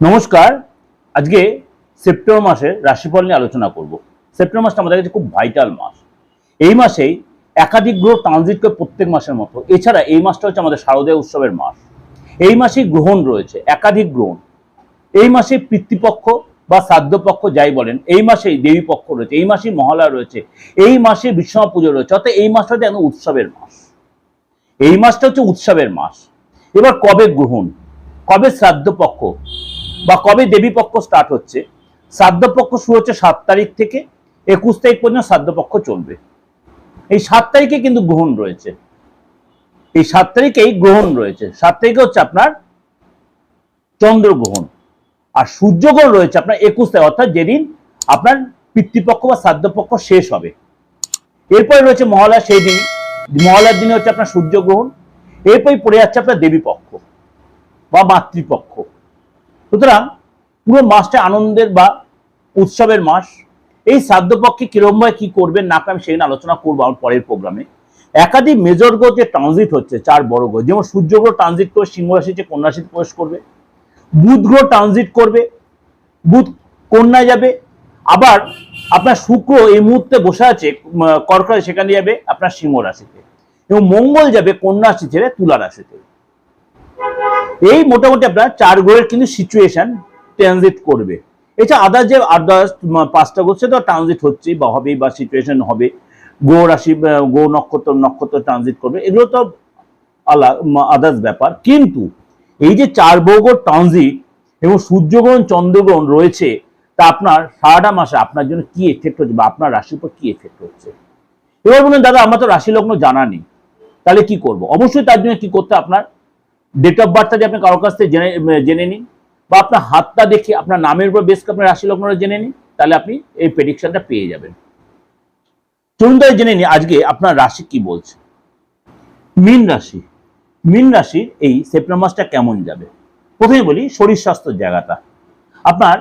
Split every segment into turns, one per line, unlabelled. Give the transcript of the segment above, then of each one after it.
নমস্কার। আজকে সেপ্টেম্বর মাসের রাশিফল নিয়ে আলোচনা করব। সেপ্টেম্বর মাসটা আমাদের কাছে খুব ভাইটাল মাস। এই মাসেই একাধিক গ্রহ ট্রানজিট করে প্রত্যেক মাসের মতো। এছাড়া এই মাসটা হচ্ছে আমাদের শারদীয় উৎসবের মাস। এই মাসেই গ্রহণ রয়েছে, একাধিক গ্রহণ। এই মাসে পিতৃপক্ষ বা শ্রাদ্ধপক্ষ যাই বলেন, এই মাসেই দেবী পক্ষ রয়েছে, এই মাসেই মহালয়া রয়েছে, এই মাসে বিশ্বমা পুজো রয়েছে, অর্থাৎ এই মাসটা হচ্ছে উৎসবের মাস। এই মাসটা হচ্ছে উৎসবের মাস। এবার কবে গ্রহণ? কবে শ্রাদ্ধপক্ষ? বা কবে দেবী পক্ষ স্টার্ট হচ্ছে শ্রাদ্ধপক্ষ শুরু হচ্ছে সাত তারিখ থেকে, একুশ তারিখ পর্যন্ত শ্রাদ্ধপক্ষ চলবে। এই সাত তারিখে কিন্তু গ্রহণ রয়েছে। এই সাত তারিখেই গ্রহণ রয়েছে। সাত তারিখে হচ্ছে আপনার চন্দ্রগ্রহণ আর সূর্যগ্রহণ রয়েছে আপনার একুশ তারিখ, অর্থাৎ যেদিন আপনার পিতৃপক্ষ বা শ্রাদ্ধপক্ষ শেষ হবে। এরপরে রয়েছে মহালয়া, সেই দিন। মহালয়ার দিনে হচ্ছে আপনার সূর্যগ্রহণ এরপরে পড়ে যাচ্ছে আপনার দেবী পক্ষ বা মাতৃপক্ষ। সুতরাং পুরো মাসটা আনন্দের বা উৎসবের মাস। এই শ্রাদ্ধপক্ষে কিরমভাবে কি করবেন না আমি সেই আলোচনা করব আমার পরের প্রোগ্রামে একাধিক মেজর গ্রহ যে ট্রানজিট হচ্ছে চার বড় গ্রহ যেমন সূর্য গ্রহ ট্রানজিট করে সিংহ রাশিতে কন্যা রাশিতে প্রবেশ করবে বুধ গ্রহ ট্রানজিট করবে বুধ কন্যায় যাবে আবার আপনার শুক্র এই মুহূর্তে বসে আছে উম, সেখানে যাবে আপনার সিংহ রাশিতে এবং মঙ্গল যাবে কন্যা রাশি ছেড়ে তুলা রাশিতে। এই মোটামুটি আপনার চার গ্রহের কিন্তু সিচুয়েশন ট্রানজিট করবে। এছাড়া আদার যে আদার্স পাঁচটা গ্রহ সে তো ট্রানজিট হচ্ছে বা হবে বা সিচুয়েশন হবে। গো রাশি গ্রহ নক্ষত্র নক্ষত্র ট্রানজিট করবে। এগুলো তো আলা আদার্স ব্যাপার। কিন্তু এই যে চার বর্গ ট্রানজিট এবং সূর্যগ্রহণ, চন্দ্রগ্রহণ রয়েছে, তা আপনার সারাটা মাসে আপনার জন্য কি এফেক্ট হচ্ছে বা আপনার রাশির উপর কি এফেক্ট হচ্ছে? এবার বলুন, দাদা, আমার তো রাশি লগ্ন জানা নেই। তাহলে কি করব? অবশ্যই তার জন্য কি করতে আপনার? ডেট অফ বার্থটা দিয়ে আপনি কারোর কাছ থেকে জেনে জেনে নিন, বা আপনার হাতটা দেখে আপনার নামের উপর বেশ আপনার রাশি লগ্নটা জেনে নিন, তাহলে আপনি এই প্রেডিকশনটা পেয়ে যাবেন। চলুন তাহলে জেনে নিন আজকে আপনার রাশি কি বলছে। মীন রাশি। মীন রাশির এই সেপ্টেম্বর মাসটা কেমন যাবে? প্রথমে বলি শরীর স্বাস্থ্যের জায়গাটা আপনার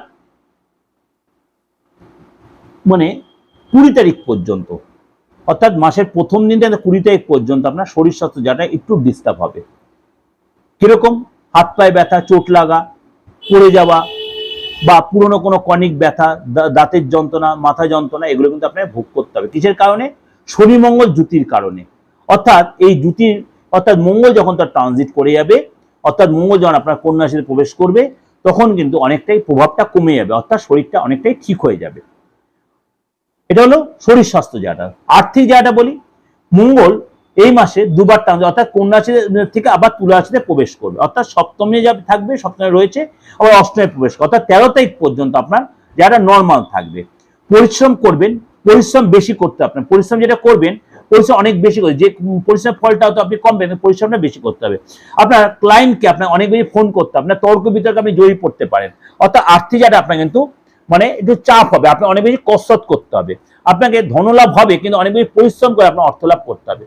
মানে কুড়ি তারিখ পর্যন্ত, অর্থাৎ মাসের প্রথম দিন থেকে কুড়ি তারিখ পর্যন্ত আপনার শরীর স্বাস্থ্য জায়গাটা একটু ডিস্টার্ব হবে। কীরকম? হাত পায়ে ব্যথা, চোট লাগা, পড়ে যাওয়া বা পুরনো কোনো কনিক ব্যথা দাঁতের যন্ত্রণা, মাথা যন্ত্রণা, এগুলো কিন্তু আপনাকে ভোগ করতে হবে। কিসের কারণে? শনি মঙ্গল জুতির কারণে। অর্থাৎ এই জুতির অর্থাৎ মঙ্গল যখন তার ট্রানজিট করে যাবে, অর্থাৎ মঙ্গল যখন আপনার কন্যা রাশিতে প্রবেশ করবে, তখন কিন্তু অনেকটাই প্রভাবটা কমে যাবে, অর্থাৎ শরীরটা অনেকটাই ঠিক হয়ে যাবে। এটা হলো শরীর স্বাস্থ্য জায়গাটা আর্থিক জায়গাটা বলি, মঙ্গল এই মাসে দুবার টানবে অর্থাৎ কন্যা থেকে আবার তুলা রাশিতে প্রবেশ করবে। অর্থাৎ সপ্তমে যা থাকবে, সপ্তমে রয়েছে, আবার অষ্টমে প্রবেশ করবে। অর্থাৎ তেরো তারিখ পর্যন্ত আপনার যারা নর্মাল থাকবে, পরিশ্রম করবেন, পরিশ্রম বেশি করতে আপনার। পরিশ্রম যেটা করবেন, পরিশ্রম অনেক বেশি করে যে পরিশ্রমের ফলটা হয়তো আপনি কম পাবেন, পরিশ্রমটা বেশি করতে হবে। আপনার ক্লায়েন্টকে আপনার অনেক বেশি ফোন করতে আপনার তর্ক বিতর্কে আপনি জয়ী পড়তে পারেন। অর্থাৎ আর্থিক জায়গাটা আপনার কিন্তু মানে একটু চাপ হবে। আপনার অনেক বেশি কসরত করতে হবে। আপনাকে ধনলাভ হবে, কিন্তু অনেক বেশি পরিশ্রম করে আপনার অর্থ লাভ করতে হবে।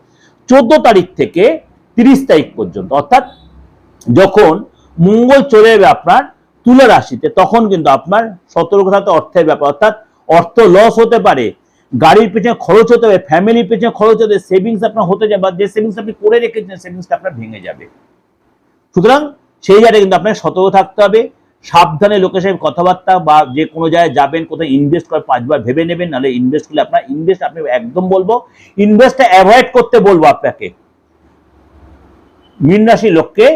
চোদ্দ তারিখ থেকে তিরিশ তারিখ পর্যন্ত, অর্থাৎ যখন মঙ্গল চলে যাবে আপনার তুলা রাশিতে, তখন কিন্তু আপনার সতর্ক থাকতে অর্থের ব্যাপার, অর্থাৎ অর্থ লস হতে পারে, গাড়ির পেছনে খরচ হতে হবে ফ্যামিলির পেছনে খরচ হতে সেভিংস আপনার হতে যাবে বা যে সেভিংস আপনি করে রেখেছেন সেভিংসটা আপনার ভেঙে যাবে। সুতরাং সেই জায়গায় কিন্তু আপনাকে সতর্ক থাকতে হবে সাবধানে লোকের সাথে কথাবার্তা বা যে কোনো জায়গায় যাবেন, কোথায় ইনভেস্ট করে পাঁচবার ভেবে নেবেন, নাহলে ইনভেস্ট করলে আপনার ইনভেস্ট আপনি একদম বলব ইনভেস্টটা অ্যাভয়েড করতে বলব আপনাকে। মীন রাশি লোককে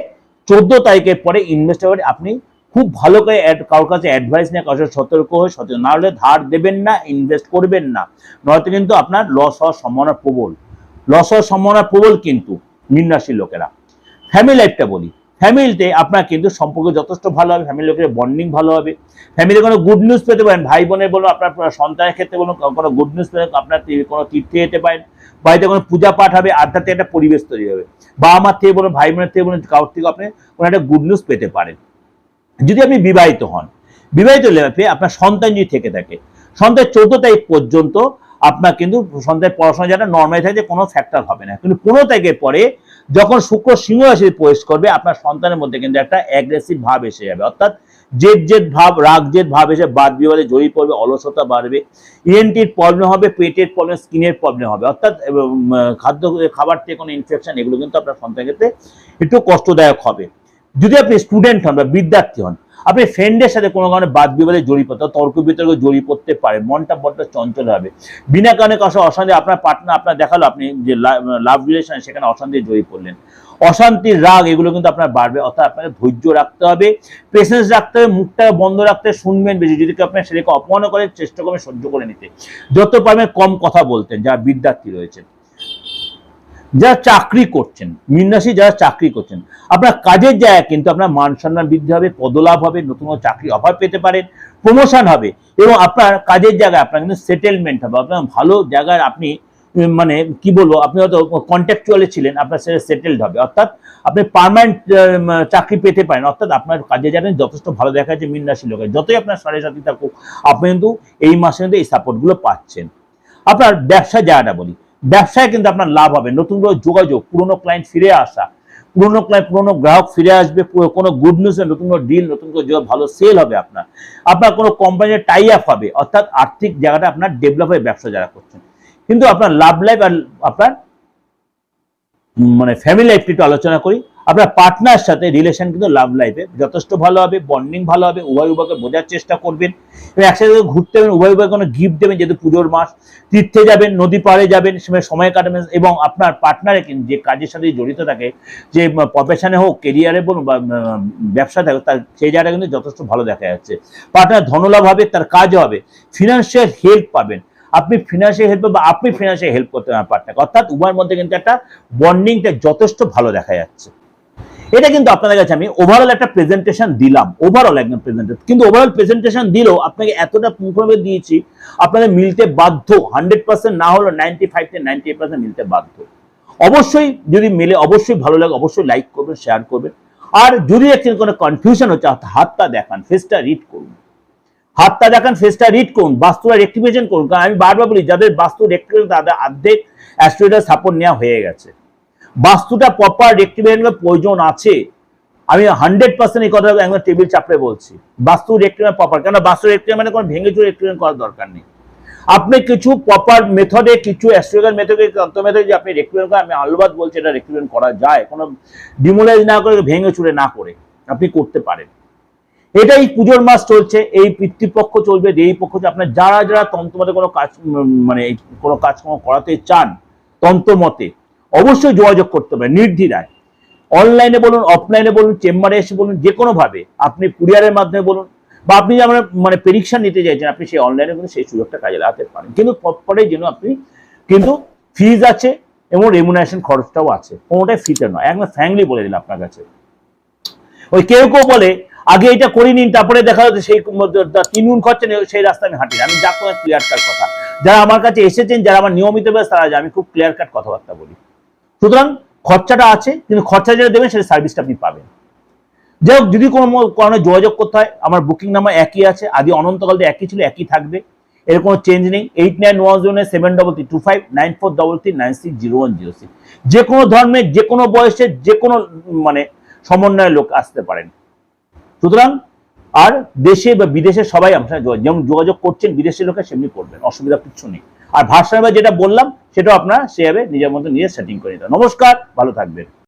চোদ্দ তারিখের পরে ইনভেস্ট আপনি খুব ভালো করে কারোর কাছে অ্যাডভাইস নিয়ে, কারোর সাথে সতর্ক হয়ে, সচেতন না হলে ধার দেবেন না ইনভেস্ট করবেন না। নয়তো কিন্তু আপনার লস হওয়ার সম্ভাবনা প্রবল। লস হওয়ার সম্ভাবনা প্রবল কিন্তু মীন রাশির লোকেরা। ফ্যামিলি লাইফটা বলি। ফ্যামিলিতে আপনার কিন্তু সম্পর্ক যথেষ্ট ভালো হবে ফ্যামিলি লোকের বন্ডিং ভালো হবে। ফ্যামিলি কোনো গুড নিউজ পেতে পারেন, ভাই বোনের বলুন আপনার সন্তানের ক্ষেত্রে বলুন কোনো গুড নিউজ পেতে আপনার কোনো তীর্থে যেতে পারেন। বাড়িতে কোনো পূজা পাঠ হবে, আধ্যাত্মিক একটা পরিবেশ তৈরি হবে। বাবা মার থেকে বলুন, ভাই বোনের থেকে বলুন, কারোর থেকে আপনি কোনো একটা গুড নিউজ পেতে পারেন। যদি আপনি বিবাহিত হন, বিবাহিত লেভে আপনার সন্তান যদি থেকে থাকে সন্তান চোদ্দ তারিখ পর্যন্ত আপনার কিন্তু সন্তানের পড়াশোনা যেটা নর্মালি থাকে কোনো ফ্যাক্টর হবে না। কিন্তু পনেরো তারিখের পরে যখন শুক্র সিংহ রাশিতে প্রবেশ করবে, আপনার সন্তানের মধ্যে কিন্তু একটা অ্যাগ্রেসিভ ভাব এসে যাবে। অর্থাৎ জেদ জেদ ভাব রাগ জেদ ভাব এসে বাদ বিবাদে জড়িয়ে পড়বে, অলসতা বাড়বে ইএনটির প্রবলেম হবে, পেটের প্রবলেম স্কিনের প্রবলেম হবে। অর্থাৎ খাদ্য, খাবার থেকে কোনো ইনফেকশন এগুলো কিন্তু আপনার সন্তানের ক্ষেত্রে একটু কষ্টদায়ক হবে। যদি আপনি স্টুডেন্ট হন বা বিদ্যার্থী হন আপনি ফ্রেন্ডের সাথে কোনো কারণে বাদ বিবাদে জড়িয়ে পড়তে, তর্ক বিতর্ক জড়িয়ে পড়তে পারে মনটা বড্ড চঞ্চল হবে। বিনা কারণে কাছে অশান্তি, আপনার পার্টনার আপনার দেখাল আপনি যে লাভ রিলেশন সেখানে অশান্তি জড়িয়ে পড়লেন। অশান্তির রাগ, এগুলো কিন্তু আপনার বাড়বে, অর্থাৎ আপনাকে ধৈর্য রাখতে হবে পেশেন্স রাখতে হবে, মুখটা বন্ধ রাখতে শুনবেন বেশি, যদি কেউ আপনার সেটাকে অপমান করে, চেষ্টা করবেন সহ্য করে নিতে। যত পারবেন কম কথা বলতেন, যারা বিদ্যার্থী রয়েছেন। যারা চাকরি করছেন মিনরাশি যারা চাকরি করছেন, আপনার কাজের জায়গা কিন্তু আপনার মান সম্মান বৃদ্ধি হবে, পদলাভ হবে, নতুন চাকরি অফার পেতে পারেন প্রমোশন হবে এবং আপনার কাজের জায়গায় আপনার কিন্তু সেটেলমেন্ট হবে। আপনার ভালো জায়গায় আপনি মানে কি বলব, আপনি হয়তো কন্ট্রাকচুয়ালে ছিলেন, আপনার সেটা সেটেলড হবে। অর্থাৎ আপনি পার্মানেন্ট চাকরি পেতে পারেন। অর্থাৎ আপনার কাজে জানেন যথেষ্ট ভালো দেখা যাচ্ছে মিন রাশি লোকের। যতই আপনার সাড়ে সাথী থাকুক, আপনি কিন্তু এই মাসে কিন্তু এই সাপোর্টগুলো পাচ্ছেন। আপনার ব্যবসা জায়গাটা বলি। ব্যবসায় কিন্তু আপনার লাভ হবে। নতুন করে যোগাযোগ, পুরনো ক্লায়েন্ট ফিরে আসা, পুরনো ক্লায়েন্ট পুরনো গ্রাহক ফিরে আসবে কোনো গুড নিউজ নতুন করে ডিল নতুন করে ভালো সেল হবে আপনার আপনার কোনো কোম্পানির টাই আপ হবে, অর্থাৎ আর্থিক জায়গাটা আপনার ডেভেলপ হয়ে ব্যবসা যারা করছেন। কিন্তু আপনার লাভ লাইফ আর আপনার মানে ফ্যামিলি লাইফটি একটু আলোচনা করি। আপনার পার্টনার সাথে রিলেশন কিন্তু লাভ লাইফে যথেষ্ট ভালো হবে বন্ডিং ভালো হবে, উভয় উভয়কে বোঝার চেষ্টা করবেন। এবং একসাথে ঘুরতে যাবেন, উভয় উভয় কোনো গিফট দেবেন, যেহেতু পুজোর মাস, তীর্থে যাবেন, নদী পাড়ে যাবেন, সেখানে সময় কাটাবেন, এবং আপনার পার্টনারে কিন্তু যে কাজের সাথে জড়িত থাকে, যে প্রফেশনে হোক কেরিয়ারে বলুন বা ব্যবসা থাকে তার সেই জায়গাটা কিন্তু যথেষ্ট ভালো দেখা যাচ্ছে। পার্টনার ধনলাভ হবে, তার কাজ হবে ফিনান্সিয়াল হেল্প পাবেন। আপনি ফিনান্সিয়াল হেল্প বা আপনি ফিনান্সিয়াল হেল্প করতে পারেন পার্টনারকে অর্থাৎ উভয়ের মধ্যে কিন্তু একটা বন্ডিংটা যথেষ্ট ভালো দেখা যাচ্ছে। এটা কিন্তু আপনাদের কাছে আমি ওভারঅল একটা প্রেজেন্টেশন দিলাম ওভারঅল একদম প্রেজেন্টেশন কিন্তু ওভারঅল প্রেজেন্টেশন দিলেও আপনাকে এতটা পুঙ্খানুপুঙ্খ দিয়েছি, আপনাদের মিলতে বাধ্য হান্ড্রেড পার্সেন্ট না হলেও নাইনটি ফাইভ থেকে নাইনটি এইট পার্সেন্ট মিলতে বাধ্য। অবশ্যই যদি মিলে অবশ্যই ভালো লাগে, অবশ্যই লাইক করবেন শেয়ার করবেন। আর যদি দেখছেন কোনো কনফিউশন হচ্ছে হাতটা দেখান ফেসটা রিড করুন। হাতটা দেখান ফেসটা রিড করুন, বাস্তুটা রেক্টিফিকেশন করুন। কারণ আমি বারবার বলি, যাদের বাস্তু রেক্টিফিকেশন তাদের অর্ধেক অ্যাস্ট্রোইডার সাপোর্ট নেওয়া হয়ে গেছে। বাস্তুটা প্রপার রেক্টিফিকেশনের প্রয়োজন আছে। আমি হান্ড্রেড পার্সেন্ট এই কথা একদম টেবিল চাপড়ে বলছি। বাস্তু রেক্টিফিকেশন প্রপার কেন বাস্তু রেক্টিফিকেশন মানে কোনো ভেঙে চুরে রেক্টিফিকেশন করার দরকার নেই। আপনি কিছু প্রপার মেথডে কিছু অ্যাস্ট্রোলজিক্যাল মেথডে তন্ত্র মেথডে যে আপনি রেক্টিফিকেশন করেন আমি আলবাদ বলছি এটা রেক্টিফিকেশন করা যায়, কোনো ডিমোলাইজ না করে, ভেঙে চুরে না করে আপনি করতে পারেন। এটাই পুজোর মাস চলছে, এই পিতৃপক্ষ চলবে এই পক্ষ। আপনার যারা যারা তন্ত্রমতে কোনো কাজ মানে কোনো কাজকর্ম করাতে চান তন্ত্রমতে অবশ্যই যোগাযোগ করতে হবে, নির্দ্বিধায়। অনলাইনে বলুন অফলাইনে বলুন চেম্বারে এসে বলুন, যে কোনো ভাবে আপনি কুরিয়ারের মাধ্যমে বলুন, বা আপনি যেমন মানে পরীক্ষা নিতে চাইছেন, আপনি সেই অনলাইনে কিন্তু সেই সুযোগটা কাজে লাগাতে পারেন। কিন্তু পরে যেন আপনি, কিন্তু ফিজ আছে এবং রেমুনারেশন খরচটাও আছে, কোনোটাই ফ্রিতে নয়। একদম ফ্যাঙ্কলি বলে দিন আপনার কাছে। ওই কেউ কেউ বলে, আগে এটা করে নিন, তারপরে দেখা যাচ্ছে সেই তিন গুণ খরচা সেই রাস্তা আমি হাঁটি। আমি যা ক্লিয়ার কাট কথা। যারা আমার কাছে এসেছেন, যারা আমার নিয়মিত বেশ তারা আমি খুব ক্লিয়ার কাট কথাবার্তা বলি। সুতরাং খরচাটা আছে, কিন্তু খরচা যেটা দেবেন সেটা সার্ভিসটা আপনি পাবেন। যাই হোক, যদি কোনো কারণে যোগাযোগ করতে হয়, আমার বুকিং নাম্বার একই আছে আদি অনন্তকাল থেকে একই ছিল, একই থাকবে। এর কোনো চেঞ্জ নেই। Eight nine one zero seven double three two five nine four double three nine six zero one zero six যে কোনো ধর্মের, যে কোনো বয়সের, যে কোনো মানে সমন্বয়ের লোক আসতে পারেন। সুতরাং, আর দেশে বা বিদেশে সবাই যোগাযোগ- যেমন যোগাযোগ করছেন বিদেশের লোকে সেমনি করবেন, অসুবিধা কিছু নেই। আর ভাষা যেটা বললাম, সেটাও আপনারা সেভাবে নিজের মতো নিজে সেটিং করে নিতে। নমস্কার, ভালো থাকবেন